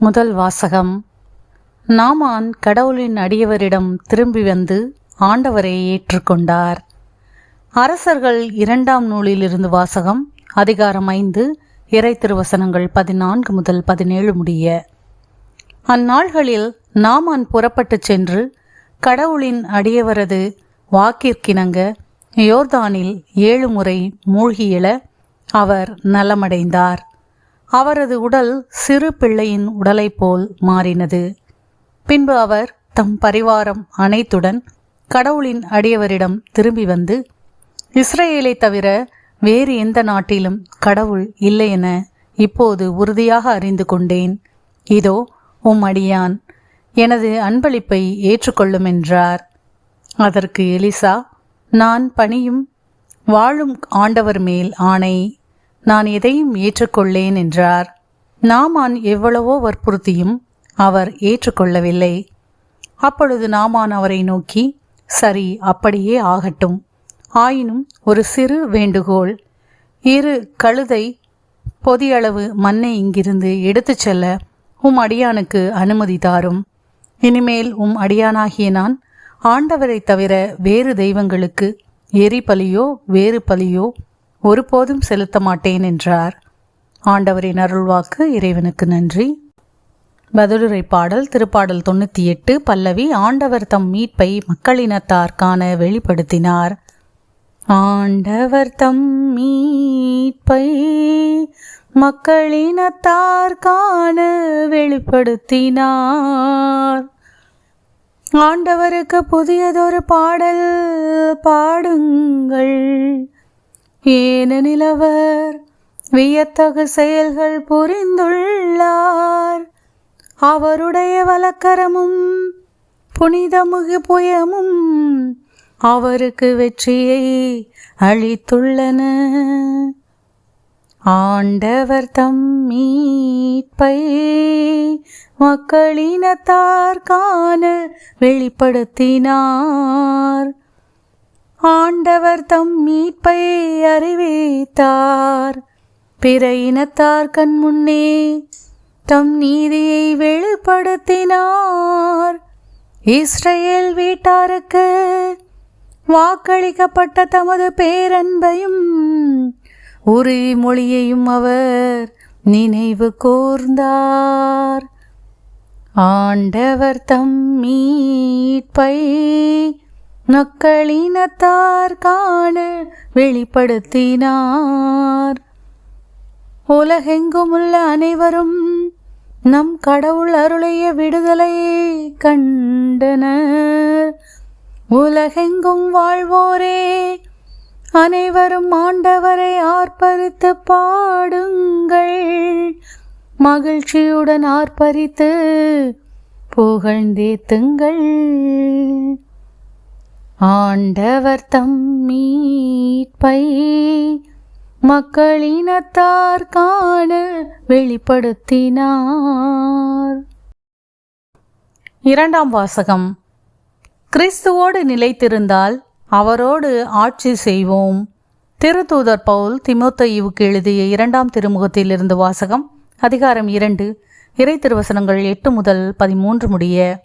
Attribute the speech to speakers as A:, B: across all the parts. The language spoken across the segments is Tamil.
A: முதல் வாசகம். நாமான் கடவுளின் அடியவரிடம் திரும்பி வந்து ஆண்டவரை ஏற்றுக்கொண்டார். அரசர்கள் இரண்டாம் நூலிலிருந்து வாசகம் அதிகாரம் ஐந்து இறை திருவசனங்கள் பதினான்கு முதல் பதினேழு முடிய. அந்நாள்களில் நாமான் புறப்பட்டுச் சென்று கடவுளின் அடியவரது வாக்கிற்கிணங்க யோர்தானில் ஏழு முறை மூழ்கியெழ அவர் நலமடைந்தார். அவரது உடல் சிறு பிள்ளையின் உடலைப் போல் மாறினது. பின்பு அவர் தம் பரிவாரம் அனைத்துடன் கடவுளின் அடியவரிடம் திரும்பி வந்து இஸ்ரேலை தவிர வேறு எந்த நாட்டிலும் கடவுள் இல்லை என இப்போது உறுதியாக அறிந்து கொண்டேன். இதோ உம் அடியான் எனது அன்பளிப்பை ஏற்றுக்கொள்ளும் என்றார் அதற்கு எலிசா நான் பணியும் வாழும் ஆண்டவர் மேல் ஆணை நான் எதையும் ஏற்றுக்கொள்ளேன் என்றார். நாமான் எவ்வளவோ வற்புறுத்தியும் அவர் ஏற்றுக்கொள்ளவில்லை. அப்பொழுது நாமான் அவரை நோக்கி சரி அப்படியே ஆகட்டும். ஆயினும் ஒரு சிறு வேண்டுகோள். இரு கழுதை பொதியளவு மண்ணை இங்கிருந்து எடுத்துச் செல்ல உம் அடியானுக்கு அனுமதி தாரும். இனிமேல் உம் அடியானாகிய நான் ஆண்டவரைத் தவிர வேறு தெய்வங்களுக்கு எரி பலியோ வேறு பலியோ ஒருபோதும் செலுத்த மாட்டேன் என்றார். ஆண்டவரின் அருள்வாக்கு இறைவனுக்கு நன்றி. பதிலுரை பாடல் திருப்பாடல் தொண்ணூற்றி எட்டு பல்லவி ஆண்டவர் தம் மீட்பை மக்களினத்தார் காண வெளிப்படுத்தினார். ஆண்டவர் தம் மீட்பை மக்களினத்தார் காண வெளிப்படுத்தினார். ஆண்டவருக்கு புதியதொரு பாடல் பாடுங்கள். ஏனெனில் அவர் வியத்தகு செயல்கள் புரிந்துள்ளார். அவருடைய வலக்கரமும் புனிதமுகு புயமும் அவருக்கு வெற்றியை அளித்துள்ளன. ஆண்டவர் தம் மீட்பை மக்களினத்தார் காண வெளிப்படுத்தினார். ஆண்டவர் தம் மீட்பை அறிவித்தார். பிற இனத்தார் கண் முன்னே தம் நீதியை வெளிப்படுத்தினார். இஸ்ரேல் வீட்டாருக்கு வாக்களிக்கப்பட்ட தமது பேரன்பையும் உறுதிமொழியையும் அவர் நினைவு கூர்ந்தார். ஆண்டவர் தம் மீட்பை மக்களினத்தார் காண வெளிப்படுத்தினார். உலகெங்குமுள்ள அனைவரும் நம் கடவுள் அருளைய விடுதலையை கண்டனர். உலகெங்கும் வாழ்வோரே அனைவரும் ஆண்டவரை ஆர்ப்பரித்து பாடுங்கள். மகிழ்ச்சியுடன் ஆர்ப்பரித்து புகழ்ந்தேத்துங்கள். ஆண்டவர் தம் மீட்பை மக்களினத்தார் காண வெளிப்படுத்தினார். இரண்டாம் வாசகம். கிறிஸ்துவோடு நிலைத்திருந்தால் அவரோடு ஆட்சி செய்வோம். திருத்தூதர் பவுல் திமுத்தையுவுக்கு எழுதிய இரண்டாம் திருமுகத்திலிருந்து வாசகம் அதிகாரம் இரண்டு இறை திருவசனங்கள் எட்டு முதல் பதிமூன்று முடிய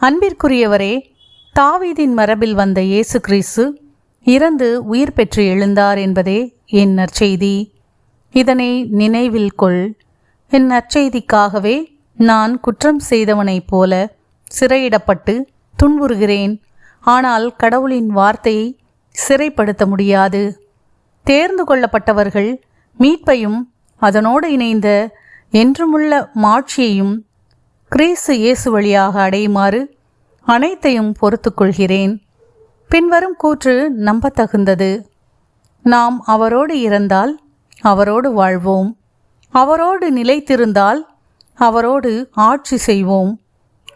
A: அன்பிற்குரியவரே தாவீதின் மரபில் வந்த இயேசு கிறிஸ்து இறந்து உயிர் பெற்று எழுந்தார் என்பதே என் நற்செய்தி. இதனை நினைவில் கொள். என் நற்செய்திக்காகவே நான் குற்றம் செய்தவனைப் போல சிறையிடப்பட்டு துன்புறுகிறேன். ஆனால் கடவுளின் வார்த்தையை சிறைப்படுத்த முடியாது. தேர்ந்து கொள்ளப்பட்டவர்கள் மீட்பையும் அதனோடு இணைந்த என்றுமுள்ள மாட்சியையும் கிறிஸ்து இயேசு வழியாக அடையுமாறு அனைத்தையும் பொறுத்துக்கொள்கிறேன். பின்வரும் கூற்று நம்பத்தகுந்தது. நாம் அவரோடு இறந்தால் அவரோடு வாழ்வோம். அவரோடு நிலைத்திருந்தால் அவரோடு ஆட்சி செய்வோம்.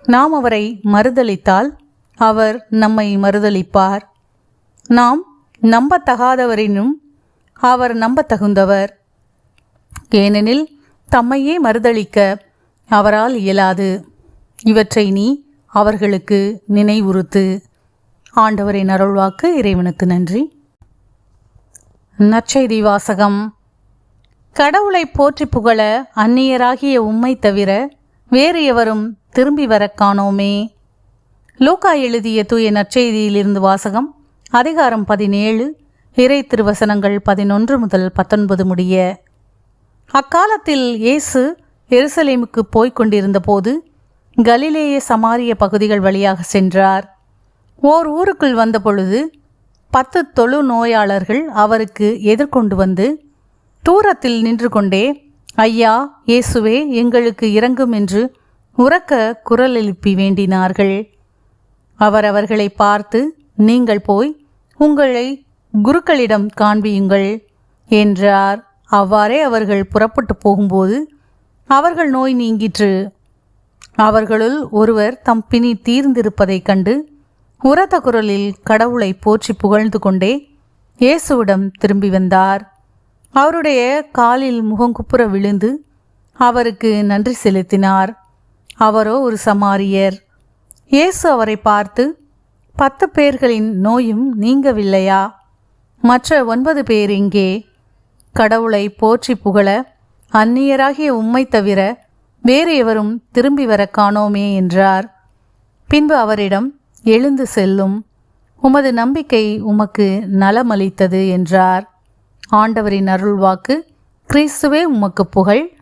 A: நாம் அவரை மறுதளித்தால் அவர் நம்மை மறுதளிப்பார். நாம் நம்பத்தகாதவரினும் அவர் நம்பத்தகுந்தவர். ஏனெனில் தம்மையே மறுதளிக்க அவரால் இயலாது. இவற்றை நீ அவர்களுக்கு நினைவுறுத்து. ஆண்டவரின் அருள்வாக்கு இறைவனுக்கு நன்றி. நற்செய்தி வாசகம். கடவுளை போற்றி புகழ அந்நியராகிய உம்மை தவிர வேறு எவரும் திரும்பி வரக் காணோமே. லூக்கா எழுதிய தூய நற்செய்தியிலிருந்து வாசகம் அதிகாரம் பதினேழு இறை திருவசனங்கள் பதினொன்று முதல் பத்தொன்பது முடிய. அக்காலத்தில் இயேசு எருசலேமுக்கு போய்க் கொண்டிருந்தபோது கலிலேய சமாரிய பகுதிகள் வழியாக சென்றார். ஓர் ஊருக்குள் வந்தபொழுது பத்து தொழு நோயாளர்கள் அவருக்கு எதிர்கொண்டு வந்து தூரத்தில் நின்று கொண்டே ஐயா இயேசுவே எங்களுக்கு இறங்கும் என்று உறக்க குரல் எழுப்பி வேண்டினார்கள். அவர் அவர்களை பார்த்து நீங்கள் போய் உங்களை குருக்களிடம் காண்பியுங்கள் என்றார். அவ்வாறே அவர்கள் புறப்பட்டு போகும்போது அவர்கள் நோய் நீங்கிற்று. அவர்களுள் ஒருவர் தம் பிணி தீர்ந்திருப்பதைக் கண்டு உரத்த குரலில் கடவுளை போற்றி புகழ்ந்து கொண்டே இயேசுவிடம் திரும்பி வந்தார். அவருடைய காலில் முகங்குப்புற விழுந்து அவருக்கு நன்றி செலுத்தினார். அவரோ ஒரு சமாரியர். இயேசு அவரை பார்த்து பத்து பேர்களின் நோயும் நீங்கவில்லையா? மற்ற ஒன்பது பேர் இங்கே கடவுளை போற்றி புகழ அந்நியராகிய உம்மை தவிர வேறு எவரும் திரும்பி வர காணோமே என்றார். பின்பு அவரிடம் எழுந்து செல்லும். உமது நம்பிக்கை உமக்கு நலமளித்தது என்றார். ஆண்டவரின் அருள்வாக்கு கிறிஸ்துவே உமக்கு புகழ்.